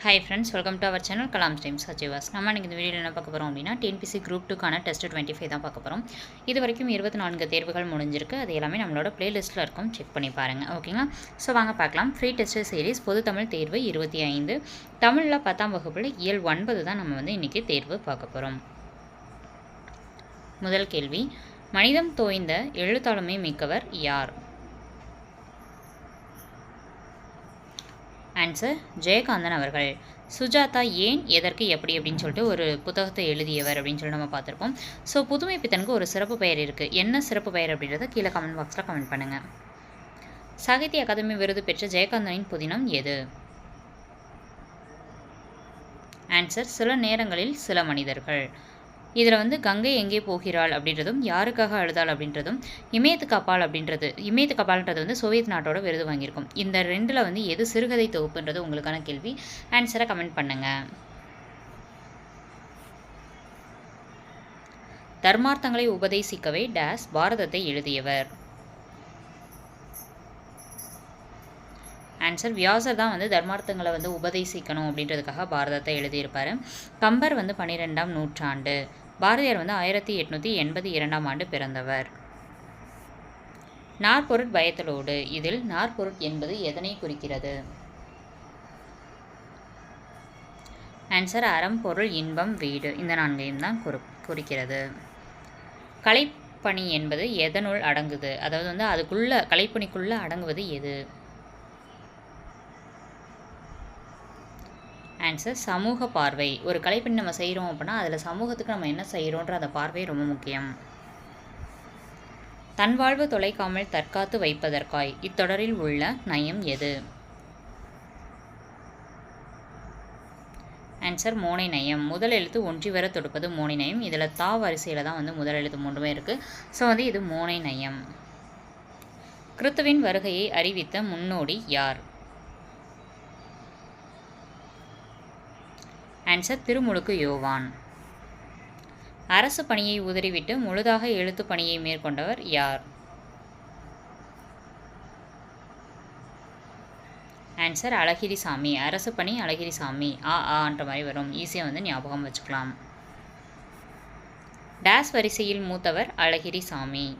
Hi friends welcome to our channel Kalam steam சஜிவாஸ். நம்ம இன்றைக்கி இந்த வீடியோவில் என்ன பார்க்க போகிறோம் அப்படின்னா டிஎன்பிசி குரூப் டூக்கான டெஸ்ட் டுவெண்ட்டி ஃபைவ் தான் பார்க்க போகிறோம் இது வரைக்கும் இருபத்தி நான்கு தேர்வுகள் முடிஞ்சிருக்கு. அது எல்லாமே நம்மளோட பிளேலிஸ்ட்டில் இருக்கும். செக் பண்ணி பாருங்கள் ஓகேங்களா ஸோ வாங்க பார்க்கலாம். ஃப்ரீ டெஸ்ட் சீரிஸ் பொது தமிழ் தேர்வு இருபத்தி ஐந்து. தமிழில் பத்தாம் வகுப்பில் இயல் ஒன்பது தான் நம்ம வந்து இன்றைக்கி தேர்வு பார்க்க போகிறோம் முதல் கேள்வி. மனிதம் தோய்ந்த எழுத்தாளுமை மிக்கவர் யார்? ஆன்சர் ஜெயகாந்தன் அவர்கள். சுஜாதா ஏன் எதற்கு எப்படி அப்படின்னு சொல்லிட்டு ஒரு புத்தகத்தை எழுதியவர் அப்படின்னு சொல்லி நம்ம பார்த்துருப்போம். ஸோ புதுமை பித்தனுக்கு ஒரு சிறப்பு பெயர் இருக்குது என்ன சிறப்பு பெயர் அப்படின்றத கீழே கமெண்ட் பாக்ஸில் கமெண்ட் பண்ணுங்கள் சாகித்ய அகாதமி விருது பெற்ற ஜெயகாந்தனின் புதினம் எது? ஆன்சர் சில நேரங்களில் சில மனிதர்கள். இதில் வந்து கங்கை எங்கே போகிறாள் அப்படின்றதும் யாருக்காக அழுதாள் அப்படின்றதும் இமயத்து கபால் அப்படின்றது இமயத்து அப்பால்ன்றது வந்து சோவியத் நாட்டோட விருது வாங்கியிருக்கும். இந்த ரெண்டில் வந்து எது சிறுகதை தொகுப்புன்றது உங்களுக்கான கேள்வி. ஆன்சரை கமெண்ட் பண்ணுங்கள் தர்மார்த்தங்களை உபதேசிக்கவே டேஸ் பாரதத்தை எழுதியவர். ஆன்சர் வியாசர் தான் வந்து தர்மார்த்தங்களை வந்து உபதேசிக்கணும் அப்படின்றதுக்காக பாரதத்தை எழுதியிருப்பார். கம்பர் வந்து பன்னிரெண்டாம் நூற்றாண்டு. பாரதியார் வந்து ஆயிரத்தி எட்நூற்றி எண்பத்தி இரண்டாம் ஆண்டு பிறந்தவர். நாற்பொருட் பயத்தலோடு. இதில் நாற்பொருட் என்பது எதனை குறிக்கிறது? ஆன்சர் அறம் பொருள் இன்பம் வீடு. இந்த நான்கையும் தான் குறி குறிக்கிறது. கலைப்பணி என்பது எதனுள் அடங்குது? அதாவது வந்து அதுக்குள்ள கலைப்பணிக்குள்ளே அடங்குவது எது? ஆன்சர் சமூக பார்வை. ஒரு கலைப்பணி நம்ம செய்கிறோம் அப்படின்னா அதில் சமூகத்துக்கு நம்ம என்ன செய்கிறோன்ற அந்த பார்வை ரொம்ப முக்கியம். தன் வாழ்வு தொலைக்காமல் தற்காத்து வைப்பதற்காய். இத்தொடரில் உள்ள நயம் எது? ஆன்சர் மோனை நயம். முதல் எழுத்து ஒன்றி வர தொடுப்பது மோனை நயம். இதில் தா வரிசையில் தான் வந்து முதல் எழுத்து மூன்றுமே இருக்குது ஸோ வந்து இது மோனை நயம். கிறித்துவின் வருகையை அறிவித்த முன்னோடி யார்? ஆன்சர் திருமுழுக்கு யோவான். அரசு பணியை உதறிவிட்டு முழுதாக எழுத்து பணியை மேற்கொண்டவர் யார்? ஆன்சர் அழகிரிசாமி. அரசு பணி அழகிரிசாமி. ஆ ஆன்ற மாதிரி வரும். ஈஸியாக வந்து ஞாபகம் வச்சுக்கலாம். டேஸ் வரிசையில் மூத்தவர் அழகிரிசாமி.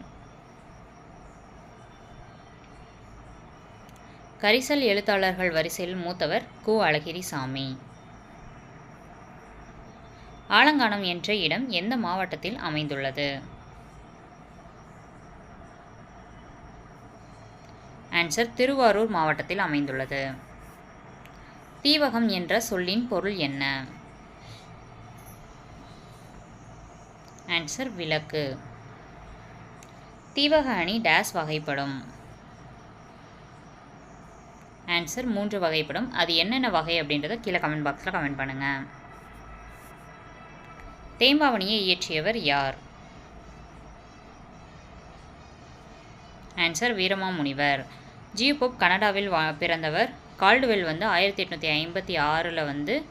கரிசல் எழுத்தாளர்கள் வரிசையில் மூத்தவர் கு அழகிரிசாமி. ஆலங்கானம் என்ற இடம் எந்த மாவட்டத்தில் அமைந்துள்ளது? ஆன்சர் திருவாரூர் மாவட்டத்தில் அமைந்துள்ளது. தீவகம் என்ற சொல்லின் பொருள் என்ன? ஆன்சர் விளக்கு. தீவக அணி டேஸ் வகைப்படும். ஆன்சர் மூன்று வகைப்படும். அது என்னென்ன வகை அப்படின்றத கீழே கமெண்ட் பாக்ஸில் கமெண்ட் பண்ணுங்கள் தேம்பாவணியை இயற்றியவர் யார்? ஆன்சர் வீரமாமுனிவர். ஜி. போப் கனடாவில் வா பிறந்தவர். கால்டுவெல் வந்து ஆயிரத்தி எட்நூற்றி ஐம்பத்தி ஆறில் வந்து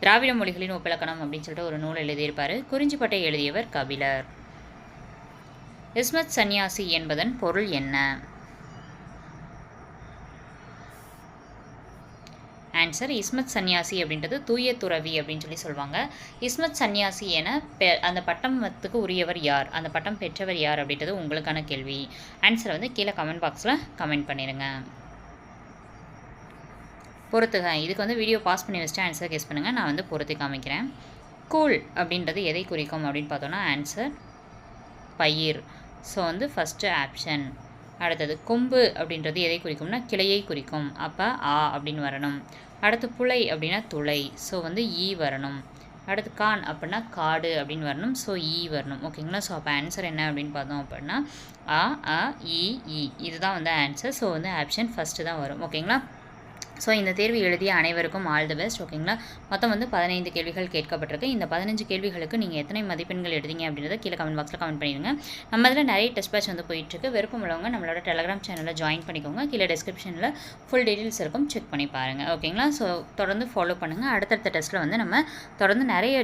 திராவிட மொழிகளின் ஒப்பிலக்கணம் அப்படின்னு சொல்லிட்டு ஒரு நூல் எழுதியிருப்பார். குறிஞ்சிப்பட்டை எழுதியவர் கபிலர். இஸ்மத் சன்னியாசி என்பதன் பொருள் என்ன? ஆன்சர் இஸ்மத் சன்னியாசி அப்படின்றது தூய துறவி அப்படின்னு சொல்லி சொல்லுவாங்க. இஸ்மத் சன்னியாசி என பெ அந்த பட்டமத்துக்கு உரியவர் யார்? அந்த பட்டம் பெற்றவர் யார் அப்படின்றது உங்களுக்கான கேள்வி. ஆன்சரை வந்து கீழே கமெண்ட் பாக்ஸில் கமெண்ட் பண்ணிடுங்க பொறுத்துக. இதுக்கு வந்து வீடியோ பாஸ் பண்ணி வச்சுட்டு ஆன்சர் கேஸ் பண்ணுங்கள் நான் வந்து பொறுத்து காமிக்கிறேன். கூழ் அப்படின்றது எதை குறிக்கும் அப்படின்னு பார்த்தோன்னா ஆன்சர் பயிர். ஸோ வந்து ஃபஸ்ட்டு ஆப்ஷன் அடுத்தது கொம்பு அப்படின்றது எதை குறிக்கும்னா கிளையை குறிக்கும். அப்போ ஆ அப்படின்னு வரணும். அடுத்து புலை அப்படின்னா துளை. ஸோ வந்து ஈ வரணும். அடுத்து கான் அப்படின்னா காடு அப்படின்னு வரணும். ஸோ ஈ வரணும். ஓகேங்களா ஸோ அப்போ ஆன்சர் என்ன அப்படின்னு பார்த்தோம் அப்படின்னா ஆ அ இ இ. இதுதான் வந்து ஆன்சர் ஸோ வந்து ஆப்ஷன் ஃபஸ்ட்டு தான் வரும். ஓகேங்களா ஸோ இந்த தேர்வு எழுதிய அனைவருக்கும் ஆல் தி பெஸ்ட் ஓகேங்களா மொத்தம் வந்து பதினைந்து கேள்விகள் கேட்கப்பட்டிருக்கு. இந்த பதினஞ்சு கேள்விகளுக்கு நீங்கள் எத்தனை மதிப்பெண்கள் எடுத்தீங்க அப்படின்றத கீழே கமெண்ட் பாக்ஸில் கமெண்ட் பண்ணிடுங்க. நம்ம இதில் நிறைய டெஸ்ட் பேட்ச் வந்து போயிட்டுருக்கு. விருப்பம் உள்ளவங்க நம்மளோட டெலகிராம் சேனலில் ஜாயின் பண்ணிக்கோங்க. கீழே டிஸ்கிரிப்ஷனில் ஃபுல் டீட்டெயில்ஸ் இருக்கும். செக் பண்ணி பாருங்கள் ஓகேங்களா ஸோ தொடர்ந்து ஃபாலோ பண்ணுங்கள் அடுத்தடுத்த டெஸ்ட்டில் வந்து நம்ம தொடர்ந்து நிறைய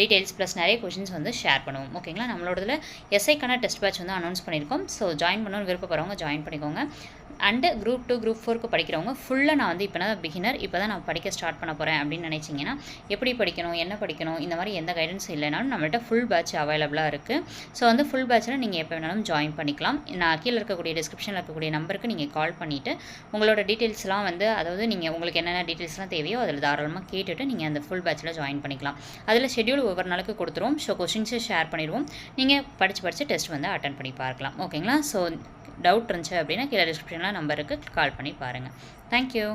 டீட்டெயில்ஸ் ப்ளஸ் நிறைய கொஷின்ஸ் வந்து ஷேர் பண்ணுவோம். ஓகேங்களா நம்மளோடதில் எஸ்ஐக்கான டெஸ்ட் பேட்ச் வந்து அனௌன்ஸ் பண்ணியிருக்கோம். ஸோ ஜாயின் பண்ணணும்னு விருப்பப்படுறவங்க ஜாயின் பண்ணிக்கோங்க. அண்டு குரூப் டூ குரூப் ஃபோருக்கு படிக்கிறவங்க ஃபுல்லாக நான் வந்து வந்து இப்போ தான் பிகினர் இப்போ தான் நான் படிக்க ஸ்டார்ட் பண்ண போகிறேன் அப்படின்னு நினச்சிங்கன்னா எப்படி படிக்கணும் என்ன படிக்கணும் இந்த மாதிரி எந்த கைடன்ஸ் இல்லைனாலும் நம்மள்ட்ட ஃபுல் பேட்ச் அவைலபிளாக இருக்குது ஸோ வந்து ஃபுல் பேட்சில் நீங்கள் எப்போ வேணாலும் ஜாயின் பண்ணிக்கலாம். நான் கீழே இருக்கக்கூடிய டிஸ்கிரிப்ஷனில் இருக்கக்கூடிய நம்பருக்கு நீங்கள் கால் பண்ணிவிட்டு உங்களோட டீட்டெயில்ஸ்லாம் வந்து அதாவது நீங்கள் உங்களுக்கு என்னென்ன டீட்டெயில்ஸ்லாம் தேவையோ அதில் தாராளமாக கேட்டுட்டு நீங்கள் அந்த ஃபுல் பேட்சில் ஜாயின் பண்ணிக்கலாம். அதில் ஷெட்யூல் ஒவ்வொரு நாளுக்கு கொடுத்துருவோம். ஸோ கொஷின்ஸை ஷேர் பண்ணிடுவோம். நீங்கள் படித்து படித்து டெஸ்ட் வந்து அட்டன் பண்ணி பார்க்கலாம். ஓகேங்களா ஸோ டவுட் இருந்துச்சு அப்படின்னா கீழே டிஸ்கிரிப்ஷனில் நம்பருக்கு கால் பண்ணி பாருங்கள் தேங்க்யூ